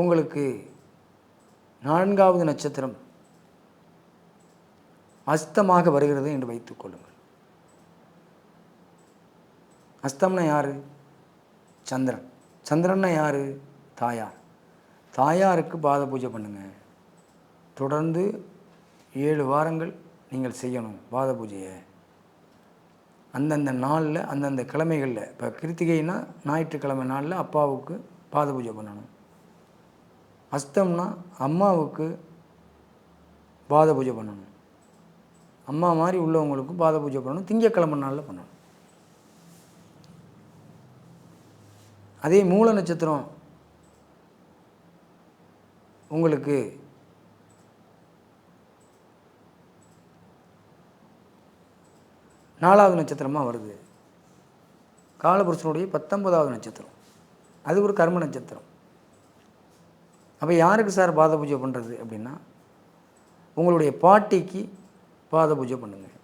உங்களுக்கு நான்காவது நட்சத்திரம் அஸ்தமாக வருகிறது என்று வைத்துக் கொள்ளுங்கள். அஸ்தம்னா யார்? சந்திரன். சந்திரன்னா யார்? தாயார். தாயாருக்கு பாத பூஜை பண்ணுங்க. தொடர்ந்து ஏழு வாரங்கள் நீங்கள் செய்யணும் பாத பூஜையை. அந்தந்த நாளில் அந்தந்த கிழமைகளில். இப்போ கிருத்திகைனா ஞாயிற்றுக்கிழமை நாளில் அப்பாவுக்கு பாத பூஜை பண்ணணும். அஸ்தம்னா அம்மாவுக்கு பாத பூஜை பண்ணணும். அம்மா மாதிரி உள்ளவங்களுக்கும் பாத பூஜை பண்ணணும். திங்கக்கிழமை நாளில் பண்ணணும். அதே மூல நட்சத்திரம் உங்களுக்கு நாலாவது நட்சத்திரமாக வருது. காலபுருஷனுடைய பத்தொன்பதாவது நட்சத்திரம். அது ஒரு கர்ம நட்சத்திரம். அப்போ யாருக்கு சார் பாத பூஜை பண்ணுறது அப்படின்னா உங்களுடைய பாட்டிக்கு பாத பூஜை பண்ணுங்கள்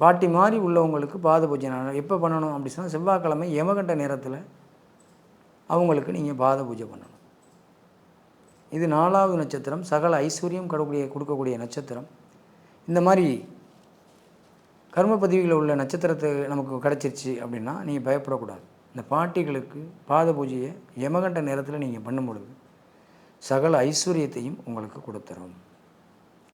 பாட்டி மாதிரி உள்ளவங்களுக்கு பாத பூஜை நான் எப்போ பண்ணணும் அப்படி சொன்னால் செவ்வாய்க்கிழமை யமகண்ட நேரத்தில் அவங்களுக்கு நீங்கள் பாத பூஜை பண்ணணும். இது நாலாவது நட்சத்திரம் சகல ஐஸ்வர்யம் கடக்கூடிய கொடுக்கக்கூடிய நட்சத்திரம். இந்த மாதிரி கர்ம பதிவுகளில் உள்ள நட்சத்திரத்தை நமக்கு கிடச்சிருச்சு அப்படின்னா நீங்கள் பயப்படக்கூடாது. இந்த பாட்டிகளுக்கு பாத பூஜையை யமகண்ட நேரத்தில் நீங்கள் பண்ணும் பொழுது சகல ஐஸ்வர்யத்தையும் உங்களுக்கு கொடுத்துரும்.